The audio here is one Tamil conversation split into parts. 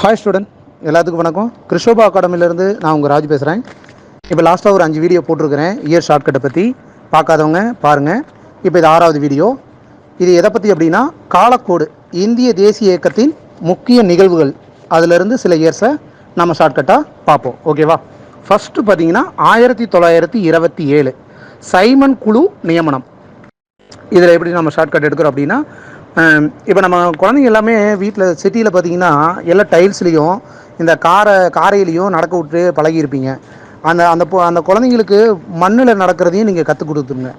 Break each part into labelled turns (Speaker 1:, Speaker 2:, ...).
Speaker 1: ஹாய் ஸ்டூடெண்ட் எல்லாத்துக்கும் வணக்கம். கிருஷோபா அகாடமிலேருந்து நான் உங்கள் ராஜ் பேசுகிறேன் இப்போ லாஸ்ட்டாக ஒரு அஞ்சு வீடியோ போட்டிருக்கிறேன். இயர் ஷார்ட்கட்டை பற்றி பார்க்காதவங்க பாருங்கள் இப்போ இது ஆறாவது வீடியோ இது எதை பற்றி அப்படின்னா காலக்கோடு இந்திய தேசிய இயக்கத்தின் முக்கிய நிகழ்வுகள். அதிலிருந்து சில இயர்ஸை நம்ம ஷார்ட்கட்டாக பார்ப்போம். ஓகேவா ஃபஸ்ட்டு பார்த்தீங்கன்னா ஆயிரத்தி தொள்ளாயிரத்தி இருபத்தி ஏழு. சைமன் குழு நியமனம். இதில் எப்படி நம்ம ஷார்ட்கட் எடுக்கிறோம் அப்படின்னா இப்போ நம்ம குழந்தைங்க எல்லாமே வீட்டில் சிட்டியில் பார்த்தீங்கன்னா எல்லா டைல்ஸ்லேயும் இந்த காரை காரையிலையும் நடக்க விட்டு பழகியிருப்பீங்க அந்த அந்த பொ- அந்த குழந்தைங்களுக்கு மண்ணில் நடக்கிறதையும் நீங்கள் கற்றுக் கொடுத்துருங்க.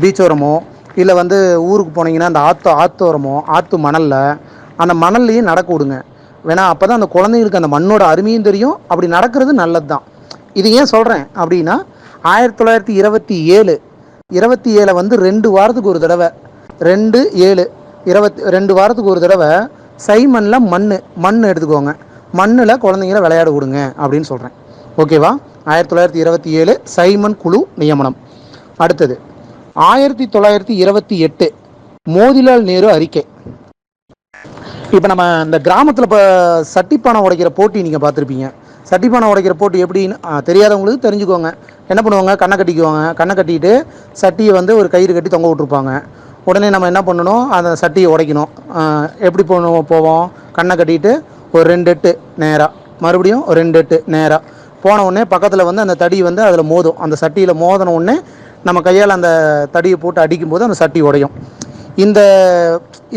Speaker 1: பீச்சோரமோ இல்லை வந்து ஊருக்கு போனீங்கன்னா அந்த ஆற்று ஆத்தோரமோ ஆற்று மணலில் அந்த மணல்லையும் நடக்க விடுங்க. வேணா அப்போ தான் அந்த குழந்தைங்களுக்கு அந்த மண்ணோட அருமையும் தெரியும். அப்படி நடக்கிறது நல்லது தான் இது ஏன் சொல்கிறேன் அப்படின்னா ஆயிரத்தி தொள்ளாயிரத்தி இருபத்தி ஏழு இருபத்தி ஏழை வந்து ரெண்டு வாரத்துக்கு ஒரு தடவை ரெண்டு ஏழு இருபத்தி ரெண்டு வாரத்துக்கு ஒரு தடவை சைமனில் மண் மண் எடுத்துக்கோங்க. மண்ணில் குழந்தைங்கள விளையாட விடுங்க அப்படின்னு சொல்கிறேன் ஓகேவா ஆயிரத்தி தொள்ளாயிரத்தி இருபத்தி ஏழு சைமன் குழு நியமனம். அடுத்தது ஆயிரத்தி தொள்ளாயிரத்தி இருபத்தி எட்டு மோதிலால் நேரு அறிக்கை. இப்போ நம்ம இந்த கிராமத்தில் இப்போ சட்டிப்பானை உடைக்கிற போட்டி நீங்கள் பார்த்துருப்பீங்க. சட்டிப்பானை உடைக்கிற போட்டி எப்படின்னு தெரியாதவங்களுக்கு தெரிஞ்சுக்கோங்க. என்ன பண்ணுவாங்க? கண்ணை கட்டிக்குவாங்க. கண்ணை கட்டிட்டு சட்டியை வந்து ஒரு கயிறு கட்டி தொங்க விட்ருப்பாங்க உடனே நம்ம என்ன பண்ணணும்? அந்த சட்டியை உடைக்கணும். எப்படி போகணும் போவோம்? கண்ணை கட்டிட்டு ஒரு ரெண்டு எட்டு நேராக மறுபடியும் ஒரு ரெண்டு எட்டு நேராக போன உடனே பக்கத்தில் வந்து அந்த தடி வந்து அதில் மோதும். அந்த சட்டியில் மோதின உடனே நம்ம கையால் அந்த தடியை போட்டு அடிக்கும்போது அந்த சட்டி உடையும். இந்த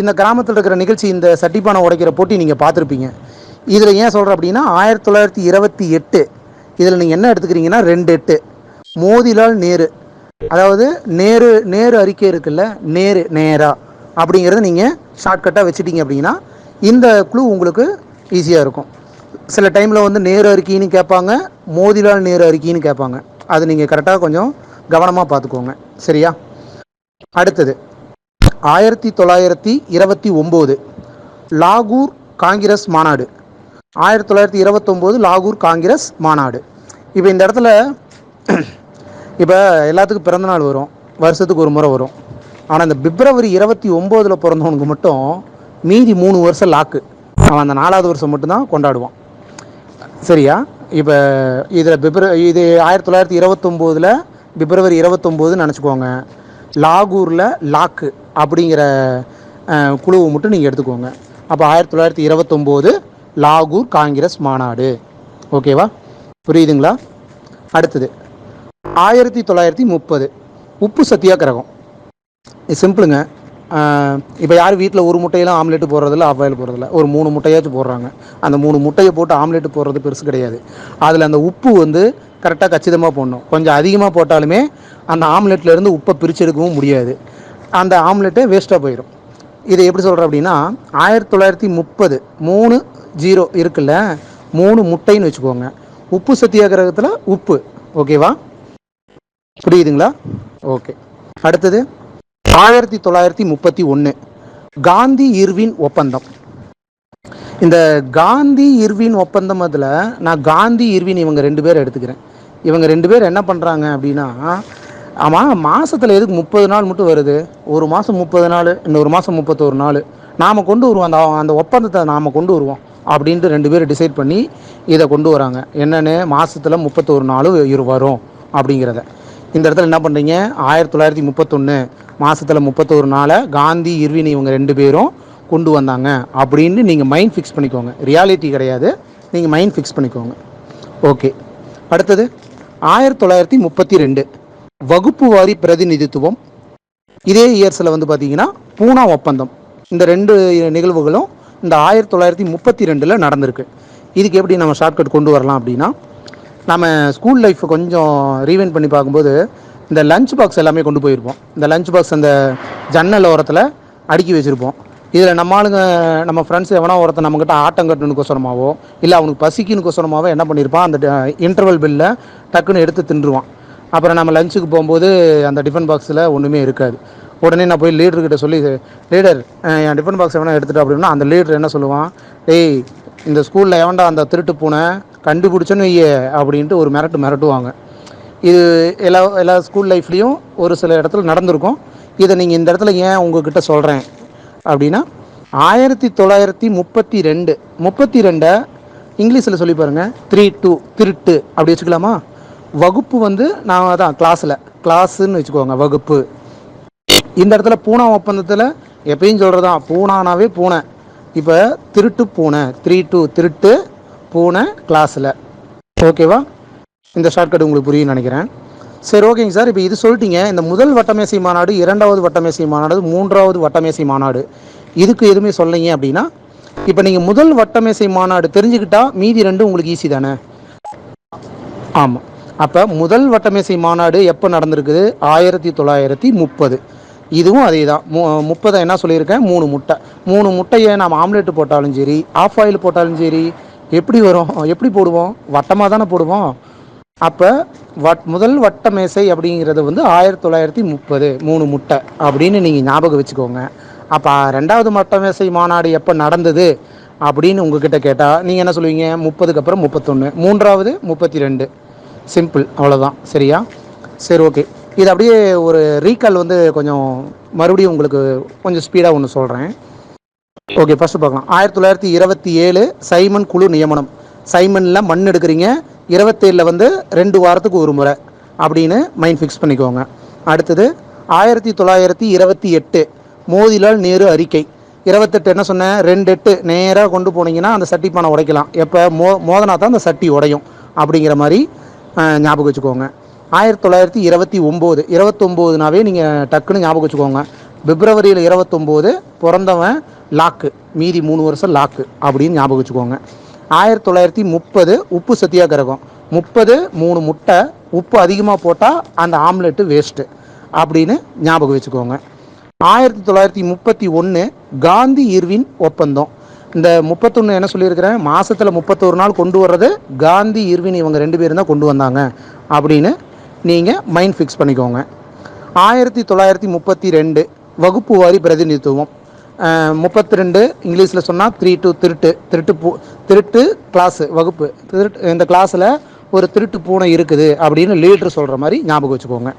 Speaker 1: இந்த கிராமத்தில் இருக்கிற நிகழ்ச்சி இந்த சட்டிப்பானை உடைக்கிற போட்டி நீங்கள் பார்த்துருப்பீங்க. இதில் ஏன் சொல்கிறேன் அப்படின்னா ஆயிரத்தி தொள்ளாயிரத்தி இருபத்தி எட்டு இதில் நீங்கள் என்ன எடுத்துக்கிறீங்கன்னா ரெண்டு எட்டு. மோதிலால் நேரு. அதாவது நேரு நேரு அறிக்கை இருக்குல்ல? நேரு நேரா. அப்படிங்கிறத நீங்கள் ஷார்ட்கட்டாக வச்சுட்டீங்க அப்படின்னா இந்த குழு உங்களுக்கு ஈஸியாக இருக்கும். சில டைமில் வந்து நேரு அறிக்கைன்னு கேட்பாங்க மோதிலால் நேரு அறிக்கைன்னு கேட்பாங்க. அது நீங்கள் கரெக்டாக கொஞ்சம் கவனமாக பார்த்துக்கோங்க. சரியா? அடுத்தது ஆயிரத்தி தொள்ளாயிரத்தி இருபத்தி ஒம்பது லாகூர் காங்கிரஸ் மாநாடு. ஆயிரத்தி தொள்ளாயிரத்தி இருபத்தொம்போது லாகூர் காங்கிரஸ் மாநாடு. இப்போ இந்த இடத்துல இப்போ எல்லாத்துக்கும் பிறந்தநாள் வரும். வருஷத்துக்கு ஒரு முறை வரும். ஆனால் இந்த பிப்ரவரி இருபத்தி ஒம்போதில் பிறந்தவனுக்கு மட்டும் மீதி மூணு வருஷம் லாக்கு அவன் அந்த நாலாவது வருஷம் மட்டும்தான் கொண்டாடுவான். சரியா? இப்போ இதில் பிப்ர இது ஆயிரத்தி தொள்ளாயிரத்தி இருபத்தொம்போதில் பிப்ரவரி இருபத்தொம்போதுன்னு நினச்சிக்கோங்க. லாகூரில் லாக்கு அப்படிங்கிற குழுவை மட்டும் நீங்கள் எடுத்துக்கோங்க. அப்போ ஆயிரத்தி தொள்ளாயிரத்தி இருபத்தொம்போது லாகூர் காங்கிரஸ் மாநாடு. ஓகேவா? புரியுதுங்களா? அடுத்தது. ஆயிரத்தி தொள்ளாயிரத்தி முப்பது. உப்பு சத்தியாகிரகம் இது சிம்பிளுங்க. இப்போ யார் வீட்டில் ஒரு முட்டையெல்லாம் ஆம்லெட்டு போடுறதில்ல அவ்வாயில் போடுறதில்ல. ஒரு மூணு முட்டையாச்சும் போடுறாங்க. அந்த மூணு முட்டையை போட்டு ஆம்லெட்டு போடுறது பெருசு கிடையாது. அதில் அந்த உப்பு வந்து கரெக்டாக கச்சிதமாக போடணும். கொஞ்சம் அதிகமாக போட்டாலுமே அந்த ஆம்லெட்லேருந்து உப்பை பிரிச்செடுக்கவும் முடியாது. அந்த ஆம்லெட்டே வேஸ்ட்டாக போயிடும் இதை எப்படி சொல்கிறேன் அப்படின்னா ஆயிரத்தி தொள்ளாயிரத்தி முப்பது மூணு ஜீரோ இருக்குல்ல மூணு முட்டைன்னு வச்சுக்கோங்க. உப்பு சத்தியாகிரகத்தில் உப்பு ஓகேவா புரியுதுங்களா? ஓகே. அடுத்தது ஆயிரத்தி தொள்ளாயிரத்தி முப்பத்தி ஒன்று காந்தி இர்வின் ஒப்பந்தம். இந்த காந்தி இர்வின் ஒப்பந்தம் அதில் நான் காந்தி இர்வின் இவங்க ரெண்டு பேர் எடுத்துக்கிறேன். இவங்க ரெண்டு பேர் என்ன பண்ணுறாங்க அப்படின்னா ஆமாம் மாதத்தில் எதுக்கு முப்பது நாள் மட்டும் வருது? ஒரு மாதம் முப்பது நாள் இன்னொரு மாதம் முப்பத்தோரு நாள். நாம் கொண்டு வருவோம் அந்த அந்த ஒப்பந்தத்தை நாம் கொண்டு வருவோம் அப்படின்ட்டு ரெண்டு பேரும் டிசைட் பண்ணி இதை கொண்டு வராங்க. என்னென்னு மாதத்தில் முப்பத்தோரு நாள் இரு வரும் அப்படிங்கிறத. இந்த இடத்துல என்ன பண்ணுறீங்க ஆயிரத்தி தொள்ளாயிரத்தி முப்பத்தொன்று மாதத்தில் முப்பத்தோரு நாளை காந்தி இர்வின் இவங்க ரெண்டு பேரும் கொண்டு வந்தாங்க அப்படின்னு நீங்கள் மைண்ட் ஃபிக்ஸ் பண்ணிக்கோங்க. ரியாலிட்டி கிடையாது. நீங்கள் மைண்ட் ஃபிக்ஸ் பண்ணிக்கோங்க. ஓகே அடுத்தது ஆயிரத்தி தொள்ளாயிரத்தி முப்பத்தி ரெண்டு வகுப்பு வாரி பிரதிநிதித்துவம். இதே இயர்ஸில் வந்து பார்த்தீங்கன்னா பூனா ஒப்பந்தம். இந்த ரெண்டு நிகழ்வுகளும் இந்த ஆயிரத்தி தொள்ளாயிரத்தி முப்பத்தி ரெண்டில் நடந்திருக்கு. இதுக்கு எப்படி நம்ம ஷார்ட்கட் கொண்டு வரலாம் அப்படின்னா நம்ம ஸ்கூல் லைஃப் கொஞ்சம் ரீவைண்ட் பண்ணி பார்க்கும்போது இந்த லஞ்ச் பாக்ஸ் எல்லாமே கொண்டு போயிருப்போம். இந்த லஞ்ச் பாக்ஸ் அந்த ஜன்னல் ஓரத்தில் அடுக்கி வச்சுருப்போம். இதில் நம்ம ஆளுங்க நம்ம ஃப்ரெண்ட்ஸ் எவனோ ஒருத்தன் நம்மக்கிட்ட ஆட்டம் கட்டணுக்கோசரமாவோ இல்லை அவனுக்கு பசிக்குனுக்கோசரமாவோ என்ன பண்ணியிருப்பான் அந்த இன்டர்வல் பில்லை டக்குன்னு எடுத்து தின்றுவான். அப்புறம் நம்ம லஞ்சுக்கு போகும்போது அந்த டிஃபன் பாக்ஸில் ஒன்றுமே இருக்காது. உடனே நான் போய் லீடர்கிட்ட சொல்லி லீடர் என் டிஃபன் பாக்ஸ் எவனா எடுத்துட்டு அப்படின்னா அந்த லீடர் என்ன சொல்லுவான்? டேய் இந்த ஸ்கூலில் எவன்டா அந்த திருட்டு பூனை கண்டுபிடிச்சோன்னு வையே அப்படின்ட்டு ஒரு மிரட்டு மிரட்டுவாங்க. இது எல்லா எல்லா ஸ்கூல் லைஃப்லேயும் ஒரு சில இடத்துல நடந்திருக்கும். இதை நீங்கள் இந்த இடத்துல ஏன் உங்ககிட்ட சொல்கிறேன் அப்படின்னா ஆயிரத்தி தொள்ளாயிரத்தி முப்பத்தி ரெண்டு முப்பத்தி ரெண்டை இங்கிலீஷில் சொல்லி பாருங்கள் த்ரீ டூ திருட்டு அப்படி வச்சுக்கலாமா? வகுப்பு வந்து நான் தான் கிளாஸில் கிளாஸுன்னு வச்சுக்கோங்க வகுப்பு. இந்த இடத்துல பூனா ஒப்பந்தத்தில் எப்பயும் சொல்கிறதான் பூனானாவே பூனை. இப்போ திருட்டு பூனை த்ரீ டூ திருட்டு பூனை கிளாஸில் ஓகேவா இந்த ஷார்ட்கட் உங்களுக்கு புரியும்னு நினைக்கிறேன். சரி ஓகேங்க சார். இப்போ இது சொல்லிட்டீங்க. இந்த முதல் வட்டமேசை மாநாடு இரண்டாவது வட்டமேசை மாநாடு மூன்றாவது வட்டமேசை மாநாடு. இதுக்கு எதுவுமே சொல்லீங்க அப்படின்னா இப்போ நீங்கள் முதல் வட்டமேசை மாநாடு தெரிஞ்சுக்கிட்டா மீதி ரெண்டும் உங்களுக்கு ஈஸி தானே? ஆமாம் அப்போ முதல் வட்டமேசை மாநாடு எப்போ நடந்திருக்குது? ஆயிரத்தி தொள்ளாயிரத்தி முப்பது. இதுவும் அதே தான் மு முப்பதை என்ன சொல்லியிருக்கேன் மூணு முட்டை. மூணு முட்டையை நாம் ஆம்லேட்டு போட்டாலும் சரி ஆஃப் ஆயில் போட்டாலும் சரி எப்படி வரும்? எப்படி போடுவோம்? வட்டமாக தானே போடுவோம்? அப்போ வட் முதல் வட்ட மேசை அப்படிங்கிறது வந்து ஆயிரத்தி தொள்ளாயிரத்தி முப்பது மூணு முட்டை அப்படின்னு நீங்கள் ஞாபகம் வச்சுக்கோங்க. அப்போ ரெண்டாவது வட்ட மேசை மாநாடு எப்போ நடந்தது அப்படின்னு உங்ககிட்ட கேட்டால் நீங்கள் என்ன சொல்லுவீங்க? முப்பதுக்கு அப்புறம் முப்பத்தொன்று மூன்றாவது முப்பத்தி ரெண்டு. சிம்பிள் அவ்வளோதான் சரியா? சரி ஓகே இது அப்படியே ஒரு ரீகால் வந்து கொஞ்சம் மறுபடியும் உங்களுக்கு கொஞ்சம் ஸ்பீடாக ஒன்று சொல்கிறேன் ஓகே ஃபஸ்ட்டு பார்க்கலாம். ஆயிரத்தி தொள்ளாயிரத்தி இருபத்தி ஏழு சைமன் குழு நியமனம். சைமனில் மண் எடுக்கிறீங்க. இருபத்தேழில் வந்து ரெண்டு வாரத்துக்கு ஒரு முறை அப்படின்னு மைண்ட் ஃபிக்ஸ் பண்ணிக்கோங்க. அடுத்தது ஆயிரத்தி தொள்ளாயிரத்தி இருபத்தி எட்டு மோதிலால் நேரு அறிக்கை. இருபத்தெட்டு என்ன சொன்னேன் ரெண்டு எட்டு. நேராக கொண்டு போனீங்கன்னா அந்த சட்டி பானை உடைக்கலாம். எப்போ? மோ மோதனா தான் அந்த சட்டி உடையும் அப்படிங்கிற மாதிரி ஞாபகம் வச்சுக்கோங்க. ஆயிரத்தி தொள்ளாயிரத்தி இருபத்தி ஒம்பது இருபத்தொம்போதுனாவே நீங்கள் டக்குன்னு ஞாபகம் வச்சுக்கோங்க. பிப்ரவரியில் இருபத்தொம்போது பிறந்தவன் லாக்கு மீதி மூணு வருஷம் லாக்கு அப்படின்னு ஞாபகம் வச்சுக்கோங்க. ஆயிரத்தி தொள்ளாயிரத்தி முப்பது உப்பு சத்தியாகிரகம். முப்பது மூணு முட்டை உப்பு அதிகமாக போட்டால் அந்த ஆம்லெட்டு வேஸ்ட்டு அப்படின்னு ஞாபகம் வச்சுக்கோங்க. ஆயிரத்தி தொள்ளாயிரத்தி முப்பத்தி ஒன்று காந்தி இர்வின் ஒப்பந்தம். இந்த முப்பத்தொன்று என்ன சொல்லியிருக்கிறேன்? மாதத்தில் முப்பத்தொரு நாள் கொண்டு வர்றது காந்தி இர்வின் இவங்க ரெண்டு பேரும் தான் கொண்டு வந்தாங்க அப்படின்னு நீங்கள் மைண்ட் ஃபிக்ஸ் பண்ணிக்கோங்க. ஆயிரத்தி தொள்ளாயிரத்தி முப்பத்தி ரெண்டு வகுப்பு வாரி பிரதிநிதித்துவம். முப்பத்தி ரெண்டு இங்கிலீஷில் சொன்னால் த்ரீ டூ திருட்டு திருட்டு பூ திருட்டு கிளாஸு வகுப்பு. திருட்டு இந்த கிளாஸில் ஒரு திருட்டு பூனை இருக்குது அப்படின்னு லீடர் சொல்கிற மாதிரி ஞாபகம் வச்சுக்கோங்க.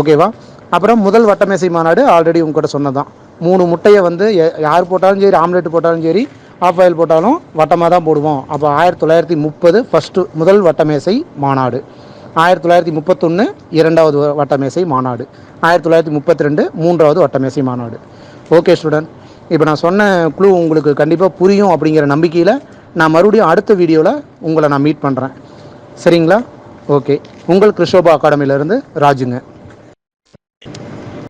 Speaker 1: ஓகேவா அப்புறம் முதல் வட்டமேசை மாநாடு ஆல்ரெடி உங்ககிட்ட சொன்னதான் மூணு முட்டையை வந்து யார் போட்டாலும் சரி ஆம்லெட் போட்டாலும் சரி ஆஃப் ஆயில் போட்டாலும் வட்டமாக தான் போடுவோம். அப்போ ஆயிரத்தி தொள்ளாயிரத்தி முப்பது ஃபஸ்ட்டு முதல் வட்டமேசை மாநாடு. ஆயிரத்தி தொள்ளாயிரத்தி முப்பத்தொன்று இரண்டாவது வ- வட்டமேசை மாநாடு. ஆயிரத்தி தொள்ளாயிரத்தி முப்பத்தி ரெண்டு மூன்றாவது வட்டமேசை மாநாடு. ஓகே ஸ்டூடெண்ட் இப்போ நான் சொன்ன குழு உங்களுக்கு கண்டிப்பாக புரியும் அப்படிங்கிற நம்பிக்கையில் நான் மறுபடியும் அடுத்த வீடியோவில் உங்களை நான் மீட் பண்ணுறேன் சரிங்களா? ஓகே உங்கள் கிருஷோபா அகாடமியிலேருந்து ராஜுங்க.